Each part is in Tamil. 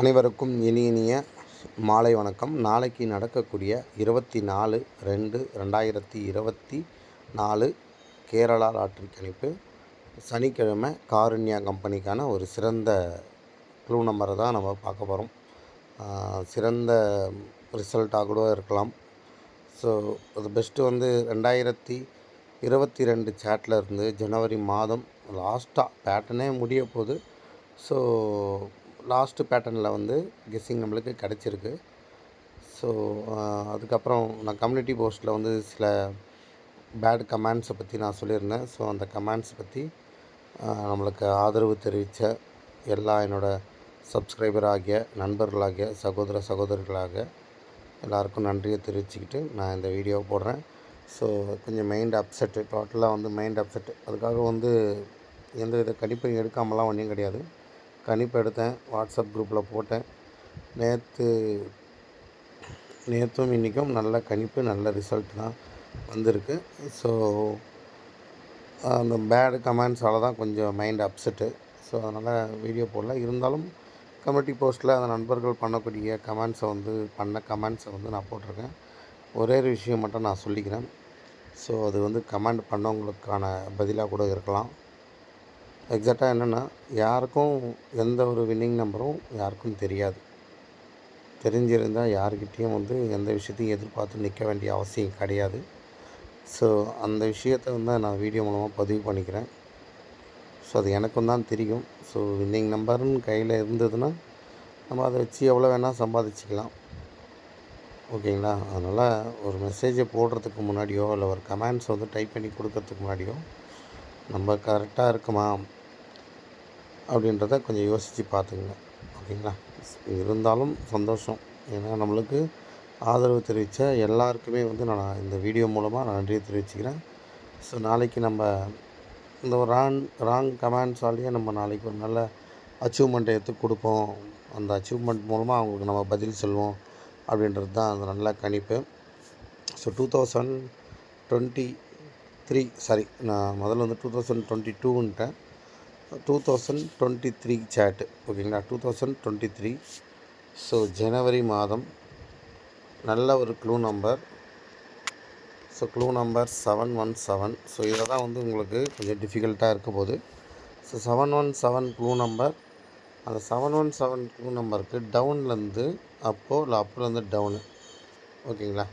அனைவருக்கும் இனி இனிய மாலை வணக்கம். நாளைக்கு நடக்கக்கூடிய இருபத்தி நாலு ரெண்டு ரெண்டாயிரத்தி இருபத்தி நாலு கேரளா லாட்ரி கணிப்பு. சனிக்கிழமை காருண்யா கம்பெனிக்கான ஒரு சிறந்த க்ளூ நம்பரை தான் நம்ம பார்க்க போகிறோம் சிறந்த ரிசல்ட்டாக கூட இருக்கலாம். ஸோ அது பெஸ்ட்டு வந்து ரெண்டாயிரத்தி இருபத்தி ரெண்டு சேட்டில் இருந்து ஜனவரி மாதம் லாஸ்ட்டாக பேட்டனே முடிய போகுது. ஸோ லாஸ்ட்டு பேட்டர்னில் வந்து கெஸ்ஸிங் நம்மளுக்கு கிடச்சிருக்கு. ஸோ அதுக்கப்புறம் நான் கம்யூனிட்டி போஸ்ட்டில் வந்து சில பேட் கமெண்ட்ஸை பற்றி நான் சொல்லியிருந்தேன். ஸோ அந்த கமெண்ட்ஸ் பற்றி நம்மளுக்கு ஆதரவு தெரிவித்த எல்லா என்னோடய சப்ஸ்கிரைபர் ஆகிய நண்பர்களாகிய சகோதர சகோதரிகளாக எல்லாருக்கும் நன்றியை தெரிவிச்சுக்கிட்டு நான் இந்த வீடியோ போடுறேன். ஸோ கொஞ்சம் மைண்ட் அப்செட்டு டோட்டலாக வந்து மைண்ட் அப்செட்டு அதுக்காக வந்து எந்த வித கணிப்பையும் எடுக்காமலாம் ஒன்றும் கிடையாது. கணிப்பு எடுத்தேன் வாட்ஸ்அப் குரூப்பில் போட்டேன். நேற்று நேற்றும் இன்றைக்கும் நல்ல கணிப்பு நல்ல ரிசல்ட் தான் வந்திருக்கு. ஸோ அந்த பேடு கமெண்ட்ஸால் தான் கொஞ்சம் மைண்ட் அப்செட்டு. ஸோ அதனால் வீடியோ போடல. இருந்தாலும் கமிட்டி போஸ்ட்டில் அந்த நண்பர்கள் பண்ணக்கூடிய கமெண்ட்ஸை வந்து பண்ண கமெண்ட்ஸை வந்து நான் போட்டிருக்கேன். ஒரே ஒரு விஷயம் மட்டும் நான் சொல்லிக்கிறேன். ஸோ அது வந்து கமெண்ட் பண்ணவங்களுக்கான பதிலாக கூட இருக்கலாம். எக்ஸாக்டாக என்னென்னா யாருக்கும் எந்த ஒரு வின்னிங் நம்பரும் யாருக்கும் தெரியாது. தெரிஞ்சிருந்தால் யாருக்கிட்டேயும் வந்து எந்த விஷயத்தையும் எதிர்பார்த்து நிற்க வேண்டிய அவசியம் கிடையாது. ஸோ அந்த விஷயத்தை வந்து நான் வீடியோ மூலமாக பதிவு பண்ணிக்கிறேன். ஸோ அது எனக்கும் தான் தெரியும். ஸோ வின்னிங் நம்பர்னு கையில் இருந்ததுன்னா நம்ம அதை வச்சு எவ்வளோ வேணால் சம்பாதிச்சிக்கலாம். ஓகேங்களா? அதனால் ஒரு மெசேஜை போடுறதுக்கு முன்னாடியோ இல்லை ஒரு கமெண்ட்ஸ் வந்து டைப் பண்ணி கொடுக்கறதுக்கு முன்னாடியோ நம்ம கரெக்டாக இருக்குமா? அப்படின்றத கொஞ்சம் யோசித்து பார்த்துக்குங்க. ஓகேங்களா? இருந்தாலும் சந்தோஷம். ஏன்னா நம்மளுக்கு ஆதரவு தெரிவித்த எல்லாருக்குமே வந்து நான் இந்த வீடியோ மூலமாக நான் நன்றியை தெரிவிச்சுக்கிறேன். ஸோ நாளைக்கு நம்ம இந்த ஒரு ராங் ராங் கமெண்ட்ஸாலேயே நம்ம நாளைக்கு ஒரு நல்ல அச்சீவ்மெண்ட்டை எடுத்து கொடுப்போம். அந்த அச்சீவ்மெண்ட் மூலமாக அவங்களுக்கு நம்ம பதில் சொல்லுவோம் அப்படின்றது தான் அந்த நல்ல கணிப்பு. So two thousand twenty three sorry நான் முதல்ல வந்து two thousand twenty டூன்ட்டேன் two thousand twenty three set ஓகேங்களா two thousand twenty three so ஜனவரி மாதம் நல்ல ஒரு clue number so clue number seven one seven so இதில் தான் வந்து உங்களுக்கு கொஞ்சம் டிஃபிகல்ட்டாக இருக்க போது so seven one seven clue number அந்த செவன் ஒன் செவன் க்ளூ நம்பருக்கு டவுன்லேருந்து அப்போ இல்லை அப்புலேருந்து டவுனு ஓகேங்களா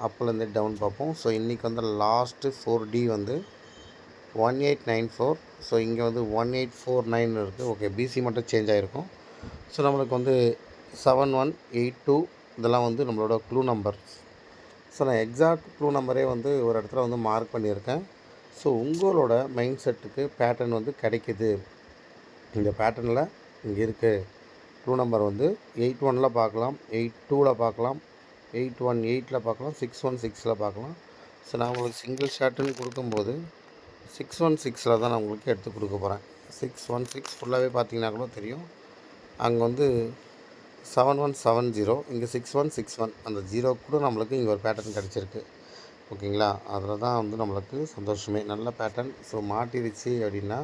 அப்போலேருந்து டவுன் பார்ப்போம். ஸோ இன்றைக்கி வந்து லாஸ்ட்டு ஃபோர் டி வந்து one eight nine four so இங்கே வந்து ஒன் எயிட் ஃபோர் நைன் இருக்குது ஓகே பிசி மட்டும் சேஞ்ச் ஆகிருக்கும் ஸோ நம்மளுக்கு வந்து செவன் ஒன் எயிட் டூ இதெல்லாம் வந்து நம்மளோட க்ளூ நம்பர் ஸோ நான் எக்ஸாக்ட் க்ளூ நம்பரே வந்து ஒரு இடத்துல வந்து மார்க் பண்ணியிருக்கேன். ஸோ உங்களோட மைண்ட் செட்டுக்கு பேட்டர்ன் வந்து கிடைக்கிது. இந்த பேட்டர்னில் இங்கே இருக்குது க்ளூ நம்பர் வந்து எயிட் ஒனில் பார்க்கலாம் எயிட் டூவில் பார்க்கலாம் எயிட் ஒன் எயிட்டில் பார்க்கலாம் சிக்ஸ் ஒன் சிக்ஸில் பார்க்கலாம். ஸோ நான் உங்களுக்கு சிங்கிள் ஷாட்டுன்னு கொடுக்கும்போது சிக்ஸ் ஒன் சிக்ஸில் தான் நான் உங்களுக்கு எடுத்து கொடுக்க போகிறேன். சிக்ஸ் ஒன் சிக்ஸ் ஃபுல்லாகவே பார்த்தீங்கன்னா கூட தெரியும். அங்கே வந்து செவன் ஒன் செவன் ஜீரோ இங்கே சிக்ஸ் ஒன் சிக்ஸ் ஒன் அந்த ஜீரோ கூட நம்மளுக்கு இங்கே ஒரு பேட்டர்ன் கிடச்சிருக்கு. ஓகேங்களா? அதில் தான் வந்து நம்மளுக்கு சந்தோஷமே. நல்ல பேட்டர்ன் ஸோ மாட்டிருச்சு அப்படின்னா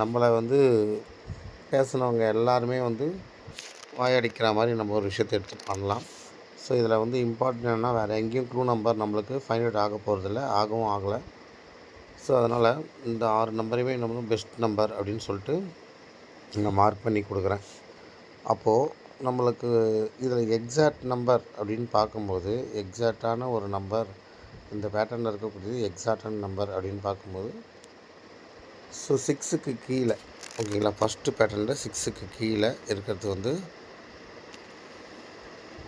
நம்மளை வந்து பேசினவங்க எல்லாருமே வந்து வாயடிக்கிற மாதிரி நம்ம ஒரு விஷயத்தை எடுத்து பண்ணலாம். ஸோ இதில் வந்து இம்பார்ட்டன்ட் என்னென்னா வேறு எங்கேயும் க்ளூ நம்பர் நம்மளுக்கு ஃபைண்ட் அவுட் ஆக போகிறதில்ல. ஆகவும் ஆகலை. ஸோ அதனால் இந்த ஆறு நம்பரையுமே நம்ம பெஸ்ட் நம்பர் அப்படின்னு சொல்லிட்டு நான் மார்க் பண்ணி கொடுக்குறேன். அப்போது நம்மளுக்கு இதில் எக்ஸாக்ட் நம்பர் அப்படின்னு பார்க்கும்போது எக்ஸாக்டான ஒரு நம்பர் இந்த பேட்டர்னில் இருக்கக்கூடியது எக்ஸாக்டான நம்பர் அப்படின்னு பார்க்கும்போது ஸோ சிக்ஸுக்கு கீழே ஓகேங்களா ஃபஸ்ட்டு பேட்டர்னில் சிக்ஸுக்கு கீழே இருக்கிறது வந்து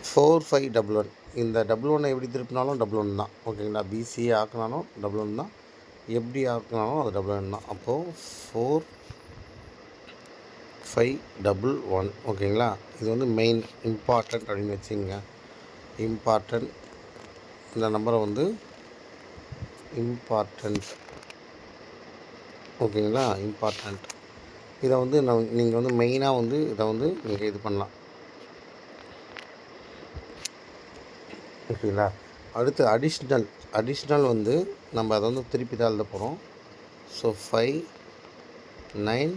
ஃபோர் ஃபைவ் டபுள் ஒன் இந்த டபுள் ஒன்னை எப்படி திருப்பினாலும் டபுள் ஒன் தான் ஓகேங்களா பிசிஏ ஆக்கினாலும் டபுள் ஒன் தான். எப்படி ஆக்கினாலும் அது டபுள் ஒன் தான். அப்போது ஃபோர் ஃபைவ் டபுள் ஒன் ஓகேங்களா இது வந்து மெயின் இம்பார்ட்டண்ட் அப்படின்னு வச்சுங்க இம்பார்ட்டண்ட் இந்த நம்பரை வந்து இம்பார்ட்டண்ட் ஓகேங்களா இம்பார்ட்டண்ட் இதை வந்து நான் நீங்கள் வந்து மெயினாக வந்து இதை வந்து நீங்கள் இது பண்ணலாம். ஓகேங்களா அடுத்து அடிஷ்னல் அடிஷ்னல் வந்து நம்ம அதை வந்து திருப்பி தான் எழுத போகிறோம் so five nine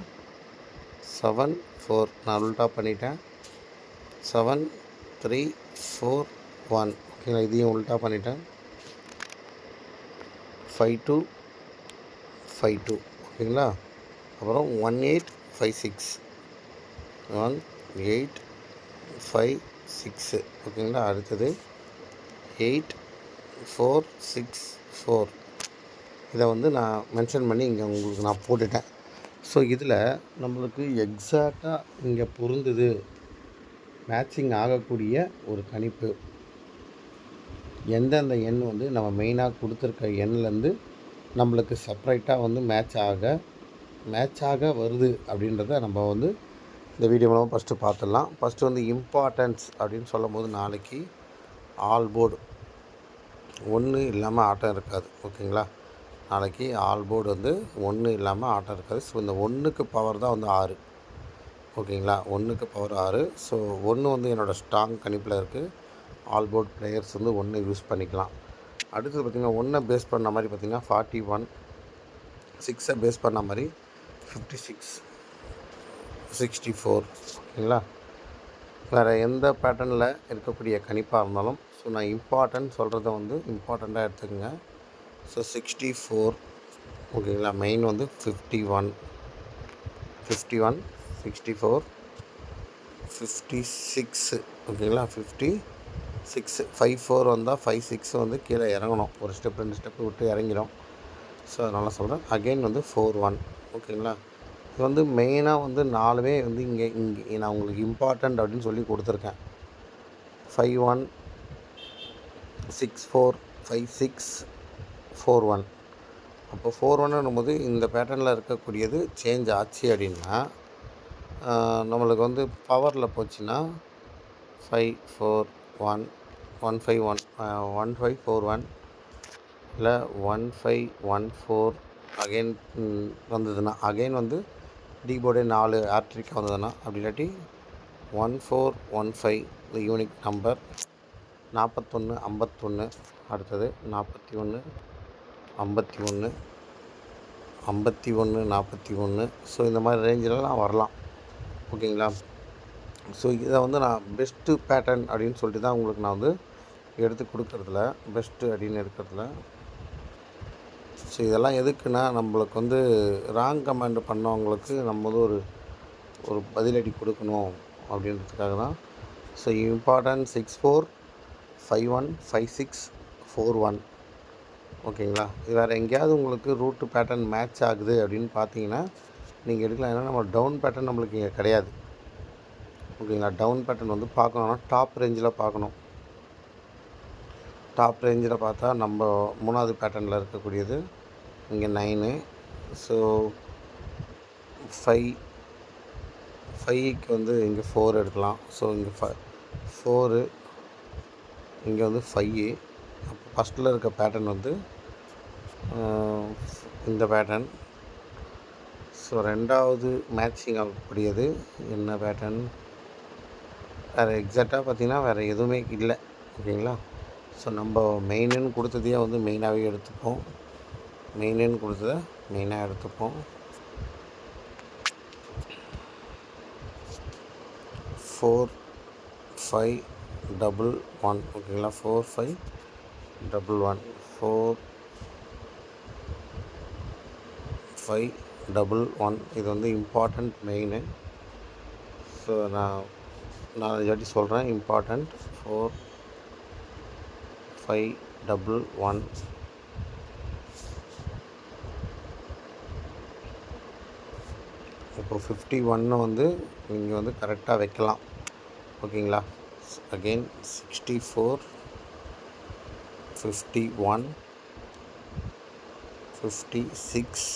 seven four நான் உல்ட்டா பண்ணிட்டேன். செவன் த்ரீ ஃபோர் ஒன் ஓகேங்களா இதையும் உல்ட்டா பண்ணிட்டேன். ஃபைவ் டூ ஃபைவ் டூ ஓகேங்களா அப்புறம் one eight five six one eight five six ஓகேங்களா அடுத்தது எயிட் ஃபோர் சிக்ஸ் ஃபோர் இதை வந்து நான் மென்ஷன் பண்ணி இங்கே உங்களுக்கு நான் போட்டுட்டேன். ஸோ இதில் நம்மளுக்கு எக்ஸாக்டாக இங்கே பொருந்துது. மேட்சிங் ஆகக்கூடிய ஒரு கணிப்பு. எந்தெந்த எண் வந்து நம்ம மெயினாக கொடுத்துருக்க எண்லேருந்து நம்மளுக்கு செப்ரேட்டாக வந்து மேட்ச் ஆக மேட்ச் ஆக வருது அப்படின்றத நம்ம வந்து இந்த வீடியோ மூலமாக ஃபஸ்ட்டு பார்த்துடலாம். ஃபஸ்ட்டு வந்து இம்பார்ட்டன்ஸ் அப்படின்னு சொல்லும் போது நாளைக்கு ஆல் போர்டு ஒன்று இல்லாமல் ஆட்டம் இருக்காது ஓகேங்களா? நாளைக்கு ஆல் போர்டு வந்து ஒன்று இல்லாமல் ஆட்டம் இருக்காது. ஸோ இந்த ஒன்றுக்கு பவர் தான் வந்து ஆறு ஓகேங்களா? ஒன்றுக்கு பவர் ஆறு. ஸோ ஒன்று வந்து என்னோடய ஸ்ட்ராங் கணிப்பில் இருக்குது ஆல் போர்ட் பிளேயர்ஸ் வந்து ஒன்று யூஸ் பண்ணிக்கலாம். அடுத்தது பார்த்திங்கன்னா ஒன்றை பேஸ் பண்ண மாதிரி பார்த்திங்கன்னா ஃபார்ட்டி ஒன் சிக்ஸை பேஸ் பண்ண மாதிரி ஃபிஃப்டி சிக்ஸ் சிக்ஸ்டி ஃபோர் ஓகேங்களா? வேறு எந்த பேட்டர்னில் இருக்கக்கூடிய கணிப்பாக இருந்தாலும் ஸோ நான் இம்பார்ட்டன்ட் சொல்கிறத வந்து இம்பார்ட்டண்ட்டாக எடுத்துக்கோங்க. ஸோ சிக்ஸ்டி ஃபோர் ஓகேங்களா? மெயின் வந்து fifty one fifty one sixty four fifty six ஓகேங்களா? ஃபிஃப்டி சிக்ஸு ஃபைவ் ஃபோர் வந்தால் ஃபைவ் சிக்ஸ் வந்து கீழே இறங்கணும். ஒரு ஸ்டெப் ரெண்டு ஸ்டெப்பு விட்டு இறங்கிடும் ஸோ அதனால் சொல்கிறேன் அகெயின் வந்து ஃபோர் ஒன் ஓகேங்களா? இது வந்து மெயினாக வந்து நாலுமே வந்து இங்கே இங்கே நான் உங்களுக்கு இம்பார்ட்டண்ட் அப்படின்னு சொல்லி கொடுத்துருக்கேன். Five one six four five six four one அப்போ ஃபோர் ஒன்னும் போது இந்த பேட்டர்னில் இருக்கக்கூடியது சேஞ்ச் ஆச்சு அப்படின்னா நம்மளுக்கு வந்து பவரில் போச்சுன்னா five four one one five one one five four one இல்லை one five one four again வந்ததுன்னா அகைன் வந்து டிபோர்டே நாலு ஆர்ட்ரிக் வந்ததுன்னா அப்படி இல்லாட்டி one four one five unique number நாற்பத்தொன்று ஐம்பத்தொன்று அடுத்தது நாற்பத்தி ஒன்று ஐம்பத்தி ஒன்று ஐம்பத்தி ஒன்று நாற்பத்தி ஒன்று ஸோ இந்த மாதிரி ரேஞ்சிலலாம் வரலாம். ஓகேங்களா? ஸோ இதை வந்து நான் பெஸ்ட்டு பேட்டர்ன் அப்படின்னு சொல்லிட்டு தான் உங்களுக்கு நான் வந்து எடுத்து கொடுக்குறதுல பெஸ்ட்டு அப்படின்னு எடுக்கிறதுல ஸோ இதெல்லாம் எதுக்குன்னா நம்மளுக்கு வந்து ராங் கமாண்ட் பண்ணவங்களுக்கு நம்ம வந்து ஒரு ஒரு பதிலடி கொடுக்கணும் அப்படின்றதுக்காக தான். So important six four five one five six four one ஓகேங்களா? வேறு எங்கேயாவது உங்களுக்கு ரூட்டு பேட்டர்ன் மேட்ச் ஆகுது அப்படின்னு பார்த்தீங்கன்னா நீங்கள் எடுக்கலாம். ஏன்னா நம்ம டவுன் பேட்டர்ன் நம்மளுக்கு இங்கே கிடையாது. ஓகேங்களா? டவுன் பேட்டர்ன் வந்து பார்க்கணும்னா டாப் ரேஞ்சில் பார்க்கணும். டாப் ரேஞ்சில் பார்த்தா நம்ம மூணாவது பேட்டர்னில் இருக்கக்கூடியது இங்கே நைனு ஸோ ஃபைவ் ஃபைவ்க்கு வந்து இங்கே ஃபோர் எடுக்கலாம். ஸோ இங்கே ஃப ஃபோரு இங்கே வந்து ஃபைவ் அப்போ ஃபஸ்ட்டில் இருக்க பேட்டர்ன் வந்து இந்த பேட்டர்ன் ஸோ ரெண்டாவது மேட்சிங் ஆகக்கூடியது என்ன பேட்டர்ன் வேறு எக்ஸாக்டாக பார்த்தீங்கன்னா வேறு எதுவுமே இல்லை. ஓகேங்களா? ஸோ நம்ம மெயினுன்னு கொடுத்ததையே வந்து மெயினாகவே எடுத்துப்போம். மெயினுன்னு கொடுத்ததை மெயினாக எடுத்துப்போம். ஃபோர் ஃபைவ் டபுள் ஒன் ஓகேங்களா? Four five double one four five double one. இது வந்து இம்பார்ட்டண்ட் மெயினு ஸோ நான் நான் இதாட்டி சொல்கிறேன் important four five double one. இப்போ ஃபிஃப்டி ஒன்று வந்து நீங்கள் வந்து கரெக்டாக வைக்கலாம். ஓகேங்களா? Again sixty four fifty one fifty six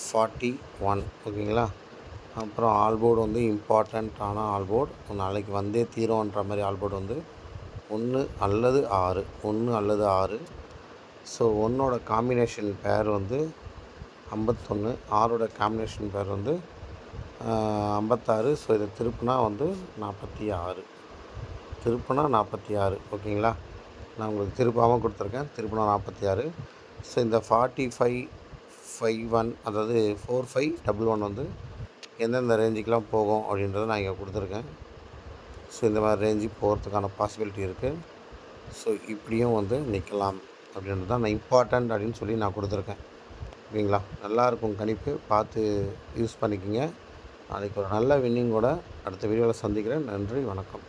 forty one ஓகேங்களா அப்புறம் ஆல்போர்டு வந்து இம்பார்ட்டண்ட்டான ஆல்போர்டு நாளைக்கு வந்தே தீரோன்ற மாதிரி ஆல்போர்டு வந்து ஒன்று அல்லது ஆறு ஒன்று அல்லது ஆறு. ஸோ ஒன்னோட காம்பினேஷன் பேர் வந்து ஐம்பத்தொன்று ஆறோட காம்பினேஷன் பேர் வந்து ஐம்பத்தாறு. ஸோ இதை திருப்புனா வந்து நாற்பத்தி ஆறு திருப்புனா நாற்பத்தி ஆறு ஓகேங்களா? நான் உங்களுக்கு திருப்பாமல் கொடுத்துருக்கேன். திருப்புனா நாற்பத்தி ஆறு ஸோ இந்த ஃபார்ட்டி ஃபைவ் ஃபைவ் ஒன் அதாவது ஃபோர் ஃபைவ் டபுள் ஒன் வந்து எந்தெந்த ரேஞ்சுக்கெலாம் போகும் அப்படின்றத நான் இங்கே கொடுத்துருக்கேன். ஸோ இந்த மாதிரி ரேஞ்சு போகிறதுக்கான பாசிபிலிட்டி இருக்குது ஸோ இப்படியும் வந்து நிற்கலாம் அப்படின்றது தான் நான் இம்பார்ட்டண்ட் அப்படின்னு சொல்லி நான் கொடுத்துருக்கேன். ஓகேங்களா? நல்லாயிருக்கும் கணிப்பு. பார்த்து யூஸ் பண்ணிக்கோங்க. நாளைக்கு ஒரு நல்ல வின்னிங்கோட அடுத்த வீடியோவில் சந்திக்கிறேன். நன்றி வணக்கம்.